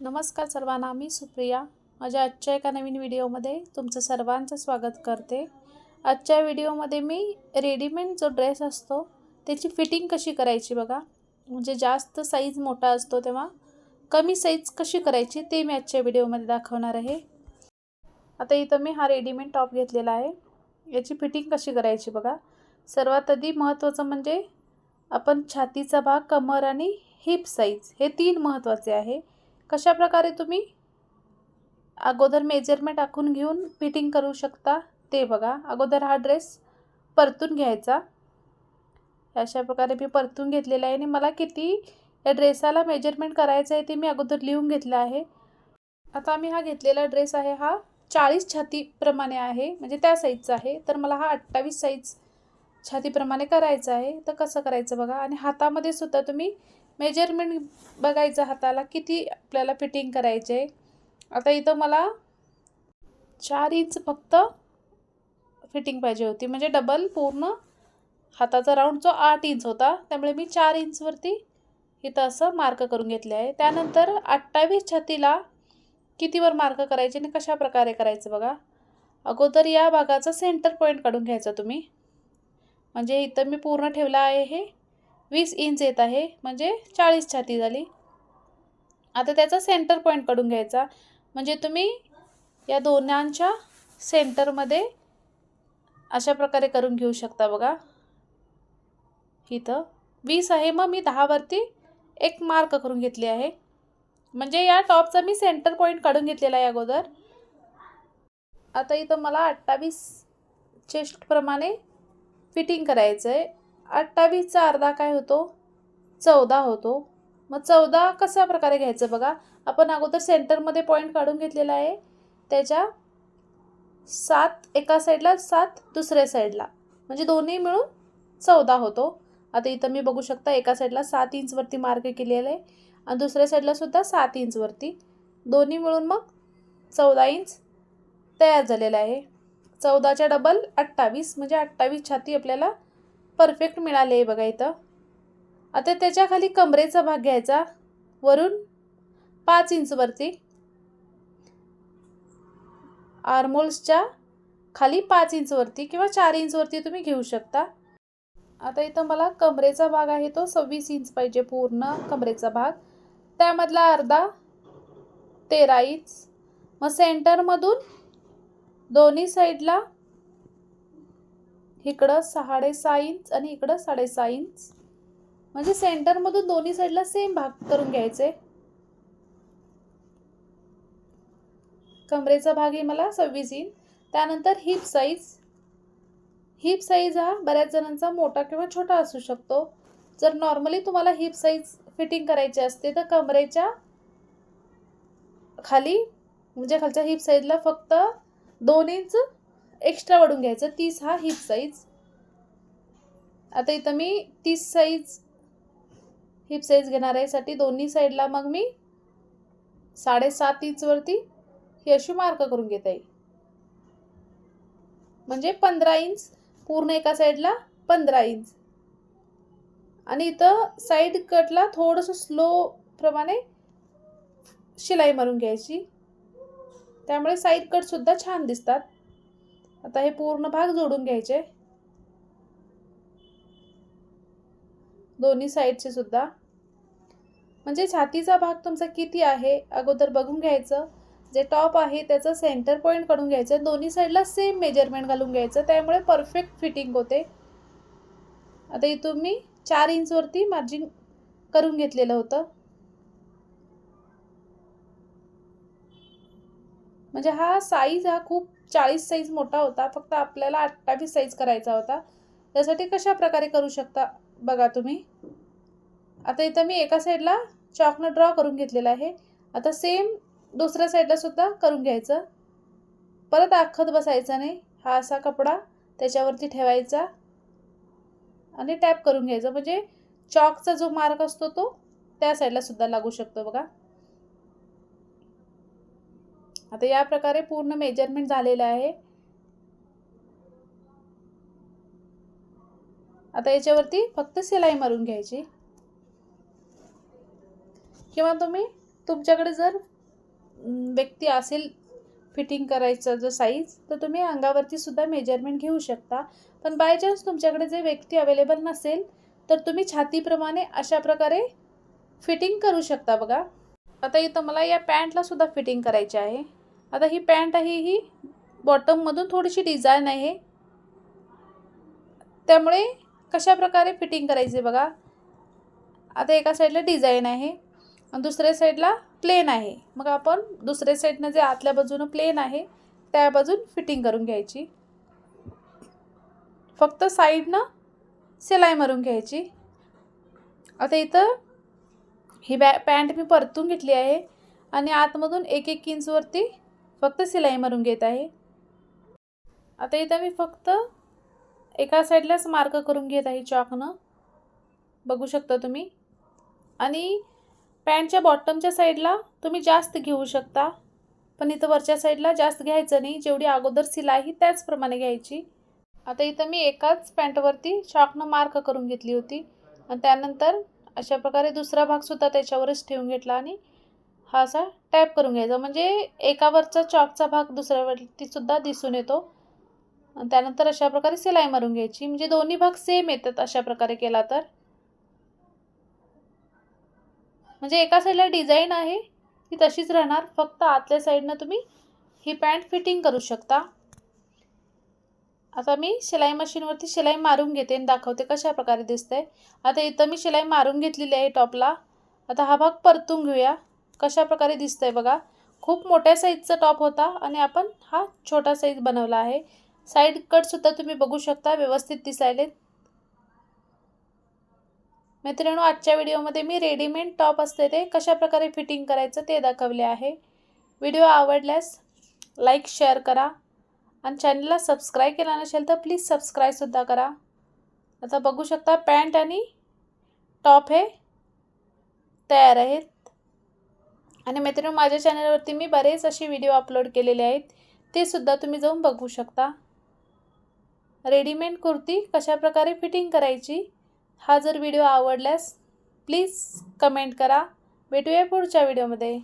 नमस्कार सर्वांना मी सुप्रिया. माझ्या आजच्या एका नवीन व्हिडिओमध्ये तुमचं सर्वांचं स्वागत करते. आजच्या व्हिडिओमध्ये मी रेडीमेड जो ड्रेस असतो त्याची फिटिंग कशी करायची बघा. म्हणजे जास्त साईज मोठा असतो तेव्हा कमी साईज कशी करायची ते मी आजच्या व्हिडिओमध्ये दाखवणार आहे. आता इथं मी हा रेडीमेड टॉप घेतलेला आहे. याची फिटिंग कशी करायची बघा. सर्वात आधी महत्त्वाचं म्हणजे आपण छातीचा भाग कमर आणि हिप साईज हे तीन महत्त्वाचे आहे. कशा प्रकारे तुम्ही अगोदर मेजरमेंट आखून घेऊन फिटिंग करू शकता ते बघा. अगोदर हा ड्रेस परतून घ्यायचा. अशा प्रकारे मी परतून घेतलेला आहे आणि मला किती या ड्रेसाला मेजरमेंट करायचं आहे ते मी अगोदर लिहून घेतलं आहे. आता मी हा घेतलेला ड्रेस आहे हा चाळीस छातीप्रमाणे आहे. म्हणजे त्या साईजचा आहे. तर मला हा अठ्ठावीस साईज छातीप्रमाणे करायचा आहे. तर कसं करायचं बघा. आणि हातामध्ये सुद्धा तुम्ही मेजरमेंट बघायचं हाताला किती आपल्याला फिटिंग करायचे. आहे आता इथं मला चार इंच फक्त फिटिंग पाहिजे होती. म्हणजे डबल पूर्ण हाताचा राऊंड जो आठ इंच होता त्यामुळे मी चार इंचवरती इथं असं मार्क करून घेतले आहे. त्यानंतर अठ्ठावीस छातीला कितीवर मार्क करायचे आणि कशा प्रकारे करायचं बघा. अगोदर या भागाचा सेंटर पॉईंट काढून घ्यायचा तुम्ही. म्हणजे इथं मी पूर्ण ठेवला आहे हे. वीस इंच येत आहे म्हणजे चाळीस छाती झाली. आता त्याचा सेंटर पॉईंट काढून घ्यायचा. म्हणजे तुम्ही या दोनांच्या सेंटरमध्ये अशा प्रकारे करून घेऊ शकता बघा. इथं वीस आहे मग मी दहावरती एक मार्क करून घेतली आहे. म्हणजे या टॉपचा मी सेंटर पॉईंट काढून घेतलेला आहे अगोदर. आता इथं मला अठ्ठावीस चेस्टप्रमाणे फिटिंग करायचं आहे अठ्ठावीसचा अर्धा काय होतो? चौदा होतो. मग चौदा कशा प्रकारे घ्यायचं बघा? आपण अगोदर सेंटरमध्ये पॉईंट काढून घेतलेला आहे. त्याच्या सात एका साईडला सात दुसऱ्या साईडला. म्हणजे दोन्ही मिळून चौदा होतो. आता इथं मी बघू शकता एका साईडला सात इंचवरती मार्क केलेलं आहे आणि दुसऱ्या साईडला सुद्धा सात इंचवरती दोन्ही मिळून मग चौदा इंच तयार झालेला आहे. चौदाच्या डबल अठ्ठावीस म्हणजे अठ्ठावीस छाती आपल्याला परफेक्ट मिळाले आहे बघा इथं. आता त्याच्याखाली कमरेचा भाग घ्यायचा. वरून पाच इंचवरती आर्मोल्सच्या खाली पाच इंचवरती किंवा चार इंचवरती तुम्ही घेऊ शकता. आता इथं मला कमरेचा भाग आहे तो सव्वीस इंच पाहिजे पूर्ण कमरेचा भाग. त्यामधला अर्धा तेरा इंच. मग सेंटरमधून दोन्ही साईडला इकडं साडेसहा इंच आणि इकडं साडेसहा इंच म्हणजे सेंटरमधून दोन्ही साईडला सेम भाग करून घ्यायचे. कमरेचा भाग आहे मला सव्वीस इंच त्यानंतर हिप साईज हिप साईज हा बऱ्याच जणांचा मोठा किंवा छोटा असू शकतो. जर नॉर्मली तुम्हाला हिप साईज फिटिंग करायची असते तर कमरेच्या खाली म्हणजे खालच्या हिप साईजला फक्त दोन इंच एक्स्ट्रा वाढून घ्यायचं. तीस हा हिप साईज आता इथं मी तीस साईज हिप साईज घेणार आहे. साठी दोन्ही साईडला मग मी साडेसात इंचवरती ही अशी मार्क करून घेत आहे. म्हणजे पंधरा इंच पूर्ण एका साईडला पंधरा इंच आणि इथं साईड कटला थोडंसं स्लो प्रमाणे शिलाई मारून घ्यायची. त्यामुळे साईड कटसुद्धा छान दिसतात. आता हे पूर्ण भाग जोडून घ्यायचे. दोन्ही साईडचे सुद्धा. म्हणजे छातीचा भाग तुमचा किती आहे? अगोदर बघून घ्यायचं. जे टॉप आहे त्याचं सेंटर पॉईंट काढून घ्यायचं. दोन्ही साईडला सेम मेजरमेंट घालून घ्यायचं. त्यामुळे परफेक्ट फिटिंग होते. आता इथून मी चार इंचवरती मार्जिन करून घेतलेलं होतं. म्हणजे हा साईज हा खूप चाळीस साईज मोठा होता फक्त आपल्याला अठ्ठावीस साईज करायचा होता. त्यासाठी कशा प्रकारे करू शकता बघा तुम्ही? आता इथं मी एका साईडला चॉकनं ड्रॉ करून घेतलेला आहे. आता सेम दुसऱ्या साईडला सुद्धा करून घ्यायचं. परत आखत बसायचा नाही. हा असा कपडा त्याच्यावरती ठेवायचा आणि टॅप करून घ्यायचा. म्हणजे चॉकचा जो मार्क असतो तो त्या साईडला सुद्धा लागू शकतो बघा. आता या प्रकारे पूर्ण मेजरमेंट झालेलं आहे. आता याच्यावरती फक्त सिलाई मारून घ्यायची. किंवा तुम्ही तुमच्याकडे जर व्यक्ती असेल फिटिंग करायचं जर साईज तर तुम्ही अंगावरती सुद्धा मेजरमेंट घेऊ शकता. पण बाय चान्स तुमच्याकडे जे व्यक्ती अवेलेबल नसेल तर तुम्ही छातीप्रमाणे अशा प्रकारे फिटिंग करू शकता बघा. आता इथं मला या पॅन्टला सुद्धा फिटिंग करायची आहे. आता ही पॅन्ट आहे ही बॉटममधून थोडीशी डिझाईन आहे. त्यामुळे कशा प्रकारे फिटिंग करायची बघा. आता एका साईडला डिझाईन आहे आणि दुसऱ्या साईडला प्लेन आहे. मग आपण दुसऱ्या साईडनं जे आतल्या बाजूनं प्लेन आहे त्या बाजून फिटिंग करून घ्यायची. फक्त साईडनं सिलाई मारून घ्यायची. आता इथं ही बॅ पॅन्ट मी परतून घेतली आहे आणि आतमधून एक एक इंचवरती फक्त सिलाई मारून घेत आहे. आता इथं मी फक्त एका साईडलाच मार्क करून घेत आहे चॉकनं बघू शकता तुम्ही. आणि पॅन्टच्या बॉटमच्या साईडला तुम्ही जास्त घेऊ शकता. पण इथं वरच्या साईडला जास्त घ्यायचं नाही. जेवढी अगोदर सिलाई त्याचप्रमाणे घ्यायची. आता इथं मी एकाच पॅन्टवरती चॉकनं मार्क करून घेतली होती. आणि त्यानंतर अशा प्रकारे दुसरा भागसुद्धा त्याच्यावरच ठेवून घेतला आणि हा असा टॅप करून घ्यायचा. म्हणजे एकावरचा चॉकचा भाग दुसऱ्यावरतीसुद्धा दिसून येतो. आणि त्यानंतर अशा प्रकारे सिलाई मारून घ्यायची. म्हणजे दोन्ही भाग सेम येतात अशा प्रकारे केला तर. म्हणजे एका साईडला डिझाईन आहे ती तशीच राहणार. फक्त आतल्या साईडनं तुम्ही ही पॅन्ट फिटिंग करू शकता. आता मी शिलाई मशीनवरती शिलाई मारून घेते आणि दाखवते कशा प्रकारे दिसतंय. आता इथं मी शिलाई मारून घेतलेली आहे टॉपला आता हा भाग परतून घेऊया. कशा प्रकारे दिसतंय बघा. खूप मोठ्या साईजचा टॉप होता आणि आपण हा छोटा साईज बनवला आहे. साईड कटसुद्धा तुम्ही बघू शकता व्यवस्थित दिसायले मित्रांनो आजच्या व्हिडिओमध्ये मी रेडीमेड टॉप असते ते कशा प्रकारे फिटिंग करायचं ते दाखवले आहे. व्हिडिओ आवडल्यास लाईक शेअर करा. आणि चॅनलला सबस्क्राईब केला नसेल तर प्लीज सबस्क्राईबसुद्धा करा. आता बघू शकता पॅन्ट आणि टॉप हे तयार आहेत. आणि मैत्रिणी माझ्या चॅनलवरती मी बरेच असे व्हिडिओ अपलोड केलेले आहेत. ते सुद्धा तुम्ही जाऊन बघू शकता. रेडीमेड कुर्ती कशा प्रकारे फिटिंग करायची हा जर व्हिडिओ आवडल्यास प्लीज कमेंट करा. भेटूया पुढच्या व्हिडिओमध्ये.